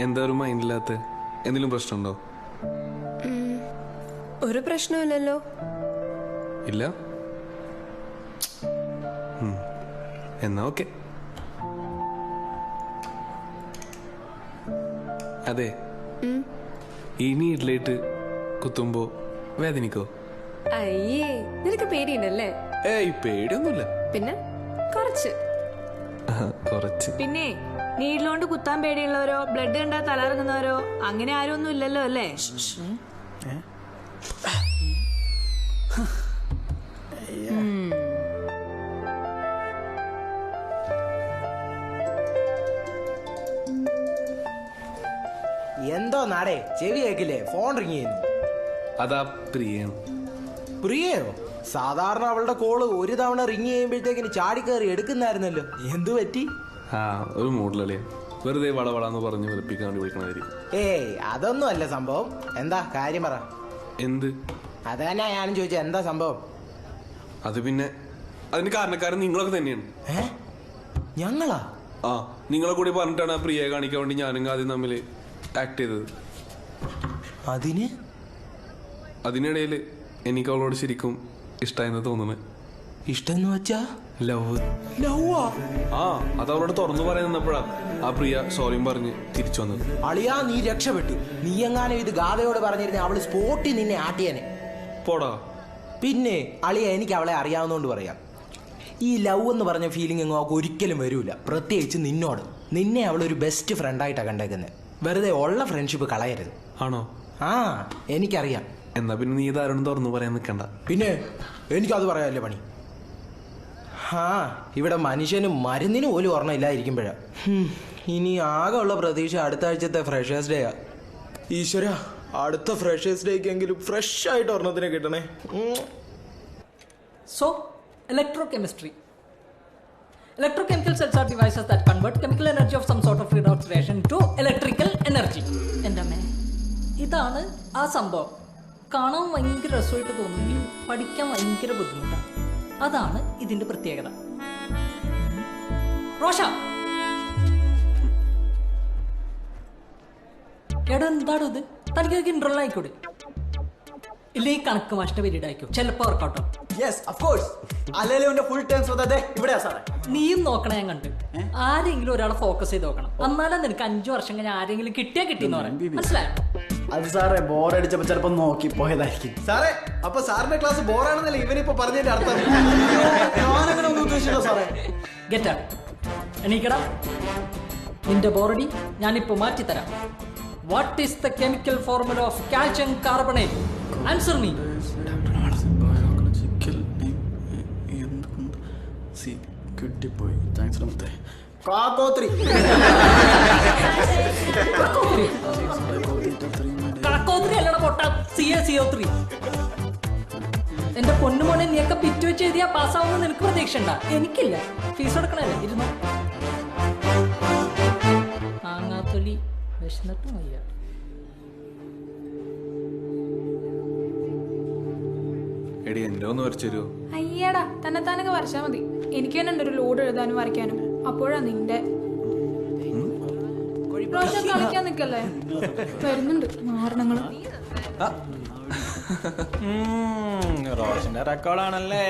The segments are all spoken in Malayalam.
എന്താ ഒരു മൈൻഡില്ലാത്ത? എന്തെങ്കിലും പ്രശ്നമുണ്ടോ? ഒരു പ്രശ്നമില്ലല്ലോ. ഇല്ല. എന്നാ ഓക്കെ. അതെ. ഇനി നീഡിലേറ്റ് കുത്തുമ്പോ വേദനിക്കോ? അയ്യേ നിനക്ക് പേടിയുണ്ടല്ലേ? ഏയ് പേടിയൊന്നുമില്ല. പിന്നെ? കുറച്ച്. കുറച്ച്. പിന്നെ? നീഡിലോണ്ട് കുത്താൻ പേടിയുള്ളവരോ ബ്ലഡ് കണ്ടാൽ തലറങ്ങുന്നവരോ അങ്ങനെ ആരും ഒന്നും ഇല്ലല്ലോ അല്ലേ? എന്തോ നാടേ ചെവി കേക്കില്ലേ? ഫോൺ റിങ് ചെയ്യുന്നു. അതാ പ്രിയം. പ്രിയോ സാധാരണ അവളുടെ കോൾ ഒരു തവണ റിങ് ചെയ്യുമ്പോഴത്തേക്കിന് ചാടിക്കയറി എടുക്കുന്നായിരുന്നല്ലോ. എന്തു പറ്റി? ആ ഒരു മൂഡിലല്ലേ വെറുതെ വളവളാന്ന് പറഞ്ഞ് വെറുപ്പിക്കാൻ വേണ്ടി വിളിക്കണതായിരിക്കും ഏയ് അതൊന്നും അല്ല സംഭവം. എന്താ കാര്യം പറ. എന്ത്? അത് തന്നെ ഞാനും ചോദിച്ചത് എന്താ സംഭവം? അത് പിന്നെ അതിന് കാരണക്കാരൻ നിങ്ങളൊക്കെ തന്നെയാണ്. ഏ? ഞങ്ങളാ? ആ നിങ്ങളെ കൂടി പറഞ്ഞിട്ടാണ് ആ പ്രിയയെ കാണിക്കാൻ വേണ്ടി ഞാനും ആദ്യം തമ്മിൽ ആക്ട് ചെയ്തത്. അതിന്? അതിനിടയിൽ എനിക്ക് അവളോട് ശരിക്കും ഇഷ്ടമായെന്ന് തോന്നുന്നത്. ഇഷ്ടം എന്ന് വെച്ചാ? ലവ് ലവ്വാ ആ അത് അവളോട് തുറന്നു പറയാൻ നിന്നപ്പോഴാ ആ പ്രിയ സോറിയും പറഞ്ഞ് തിരിച്ചു വന്നത്. അളിയാ നീ രക്ഷപ്പെട്ടു. നീ എങ്ങാനും ഇത് ഗാഥയോട് പറഞ്ഞിരുന്ന അവൾ സ്പോട്ടിൽ നിന്നെ ആട്ടിയനെ. പോടാ. പിന്നെ അളിയ എനിക്ക് അവളെ അറിയാവുന്നതുകൊണ്ട് പറയാം. ഈ ലവ് എന്ന് പറഞ്ഞ ഫീലിംഗ് അവൾക്ക് ഒരിക്കലും വരൂല. പ്രത്യേകിച്ച് നിന്നോട്. നിന്നെ അവൾ ഒരു ബെസ്റ്റ് ഫ്രണ്ടായിട്ടാണ് കണ്ടേക്കുന്നത് വെറുതെ ഉള്ള ഫ്രണ്ട്ഷിപ്പ് കളയരുത്. ആണോ? ആ എനിക്കറിയാം. എന്നാ പിന്നെ നീ ഇതാരോടും തുറന്നു പറയാൻ നിൽക്കണ്ട പിന്നെ എനിക്കത് പറയാല്ലേ പണി. ആ ഇവിടെ മനുഷ്യനും മരുന്നിന് പോലും ഓർമ്മ ഇല്ലാതിരിക്കുമ്പോഴാ ഇനി ആകെ ഉള്ള പ്രതീക്ഷ അടുത്ത ആഴ്ചത്തെ ഫ്രഷേഴ്സ് ഡേയാ ഈശ്വര അടുത്ത ഫ്രഷേഴ്സ് ഡേക്ക് എങ്കിലും ഫ്രഷ് ആയിട്ട് ഒരെണ്ണത്തിനെ കിട്ടണേ. So electrochemistry Electrochemical cells are devices that convert chemical energy of some sort of redox reaction to electrical energy. എന്റെ അമ്മേ? ഇതാണ് ആ സംഭവം. കാണാൻ ഭയങ്കര രസമായിട്ട് തോന്നുമെങ്കിലും പഠിക്കാൻ ഭയങ്കര ബുദ്ധിമുട്ടാണ് അതാണ് ഇതിന്റെ പ്രത്യേകത. റോഷ. എടാ എന്താടോ ഇത്? തനിക്ക് ആയിക്കോട്ടെ ഇല്ല ഈ കണക്ക് മാഷ്ട പീരീഡ് ആയിക്കോ ചിലപ്പോ വർക്കൗട്ടോ യെസ് ഓഫ് കോഴ്സ് അല്ലേലും ഫുൾ ടൈം സ്വതേ ഇവിടെയാ സാറേ. നീയും നോക്കണ ഞാൻ കണ്ട്. ആരെങ്കിലും ഒരാളെ ഫോക്കസ് ചെയ്ത് നോക്കണം. എന്നാലും നിനക്ക് അഞ്ചു വർഷം കഴിഞ്ഞ ആരെങ്കിലും കിട്ടിയാ കിട്ടിയെന്ന് പറയാം. മനസ്സിലായോ? അത് സാറേ ബോർ അടിച്ചപ്പോ ചിലപ്പോ നോക്കി പോയതായിരിക്കും. സാറേ അപ്പൊ സാറിന്റെ ക്ലാസ് ബോറാണെന്നല്ലേ ഇവനിപ്പോ പറഞ്ഞതിന്റെ അർത്ഥം? ഞാനങ്ങനെ ഒന്നും ഉദ്ദേശിച്ചില്ല സാറേ. ഗെറ്റ് എണീക്കടാ. നിന്റെ ബോറടി ഞാനിപ്പോ മാറ്റിത്തരാം. What is the chemical formula of calcium carbonate answer me കിട്ടിപ്പോയി താങ്ക്സ് മുത്തേ കാക്കോത്രി കാക്കോത്രി അല്ലട പൊട്ട. C A C O three എന്റെ പൊന്നുമോനെ നീയൊക്കെ പിറ്റു വെച്ച് എഴുതിയാ പാസ്സാവുന്ന നിനക്ക് പ്രതീക്ഷ ഉണ്ടാ എനിക്കില്ല. ഫീസ് കൊടുക്കണല്ലേ? ഇരുന്നു. ആങ്ങാത്തൊലി വിശന്നിട്ടും വയ്യ. എടി എന്റെ ഒന്ന് വരച്ചു തരുമോ അയ്യടാ തന്നെ താനൊക്കെ വരച്ചാ മതി. എനിക്ക് തന്നെ ഉണ്ട് ഒരു ലോഡ് എഴുതാനും വരയ്ക്കാനും. അപ്പോഴാ നിന്റെ പ്രാവശ്യം കളിക്കാൻ നിക്കല്ലേ? വരുന്നുണ്ട് മാരണങ്ങൾ റോഷന്റെ റെക്കോർഡാണല്ലേ.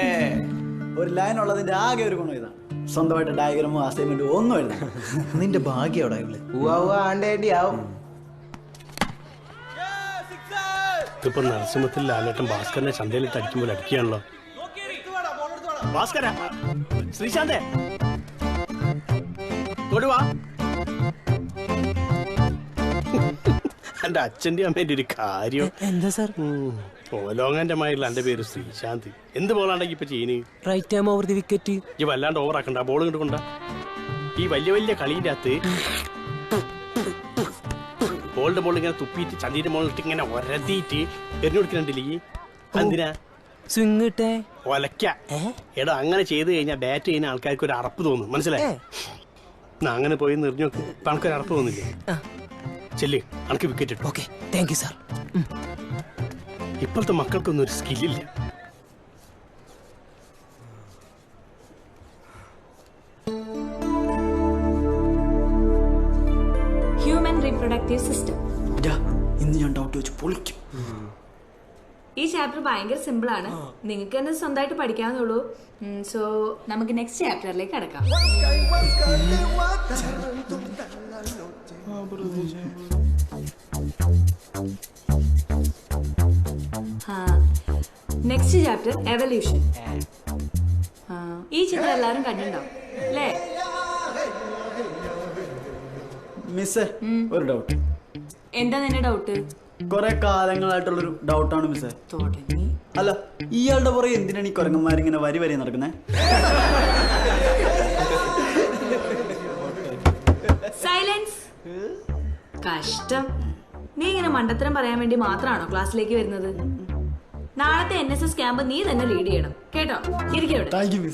ഒരു ലൈൻ ഉള്ളതിന്റെ ആകെ ഒരു ഗുണം ഇതാണ് സ്വന്തമായിട്ട് ഡയഗ്രമോ അസൈൻമെന്റോ ഒന്നും ഇല്ല. നിന്റെ ഭാഗ്യം അവിടെ ഉവ്വ ആണ്ടേണ്ടി ആവും. ഇപ്പൊ നരസിംഹത്തിൽ ലാലേട്ടൻ ഭാസ്കരനെ ചന്തയിലിട്ട് അടിക്കുമ്പോൾ അടിക്കുകയാണല്ലോ. ഭാസ്കര ശ്രീശാന്തേ. ഇങ്ങോട്ട് വാ. എന്റെ അച്ഛന്റെ അമ്മേന്റെ ഒരു കാര്യം. എന്താ സാർ? ഓലോങ്ങന്റെ മായിട്ടുള്ള എന്റെ പേര് ശ്രീശാന്ത്. എന്ത് ബോളാണ്ടെങ്കി ഇപ്പൊ ചെയ്യുന്നത് right time over the wicket ഈ വല്ലാണ്ട് ഓവറാക്കണ്ട ബോൾ ഇങ്ങോട്ട് കൊണ്ട ഈ വലിയ വലിയ കളിന്റെ അകത്ത് ബോളിന്റെ ബോൾ ഇങ്ങനെ തുപ്പിയിട്ട് ചന്തിന്റെ മുകളിലിട്ട് ഇങ്ങനെ ഒരതിയിട്ട് എറിഞ്ഞു കൊടുക്കുന്നുണ്ടില്ലേ ഈ? എന്തിനാ? സ്വിങ് ഇട്ടേ. ഒലക്ക എടാ അങ്ങനെ ചെയ്ത് കഴിഞ്ഞാൽ ബാറ്റ് ചെയ്യുന്ന ആൾക്കാർക്ക് ഒരു അറപ്പ് തോന്നും. മനസ്സിലായി? അങ്ങനെ പോയി നിറഞ്ഞു ആൾക്കൊരു അറപ്പ് തോന്നില്ലേ? ചെല്ലി അനക്ക് വിക്കറ്റ് ഇട്ടു? ഓക്കെ. താങ്ക് യു സാർ ഇപ്പോഴത്തെ മക്കൾക്കൊന്നും ഒരു സ്കില്ലില്ല ഹ്യൂമൻ റീപ്രൊഡക്റ്റീവ് സിസ്റ്റം ഇന്ന് ഞാൻ ഡൗട്ട് വെച്ച് പൊളിക്കും. ഈ ചാപ്റ്റർ ഭയങ്കര സിമ്പിൾ ആണ്. നിങ്ങൾക്ക് തന്നെ സ്വന്തമായിട്ട് പഠിക്കാവുന്നുള്ളൂ സോ നമുക്ക് നെക്സ്റ്റ് ചാപ്റ്ററിലേക്ക് കടക്കാം. നെക്സ്റ്റ് ചാപ്റ്റർ എവല്യൂഷൻ ഈ ചിത്രം എല്ലാവരും കണ്ടിട്ടുണ്ടാവും അല്ലേ? ഒരു ഡൗട്ട് എന്താ നിന്റെ ഡൗട്ട് കുറെ കാലങ്ങളായിട്ടുള്ളൊരു ഡൗട്ടാണ് മിസ്സേ. തുടങ്ങി. അല്ല ഇയാളുടെ പുറകെ എന്തിനാണ് ഈ കുരങ്ങന്മാരിങ്ങനെ വരി വരി നടക്കുന്നത് സൈലൻസ് കഷ്ടം. നീ ഇങ്ങനെ മണ്ടത്തരം പറയാൻ വേണ്ടി മാത്രമാണോ ക്ലാസ്സിലേക്ക് വരുന്നത്? നാളത്തെ എൻ എസ് എസ് ക്യാമ്പ് നീ തന്നെ ലീഡ് ചെയ്യണം. കേട്ടോ? ഇരിക്കും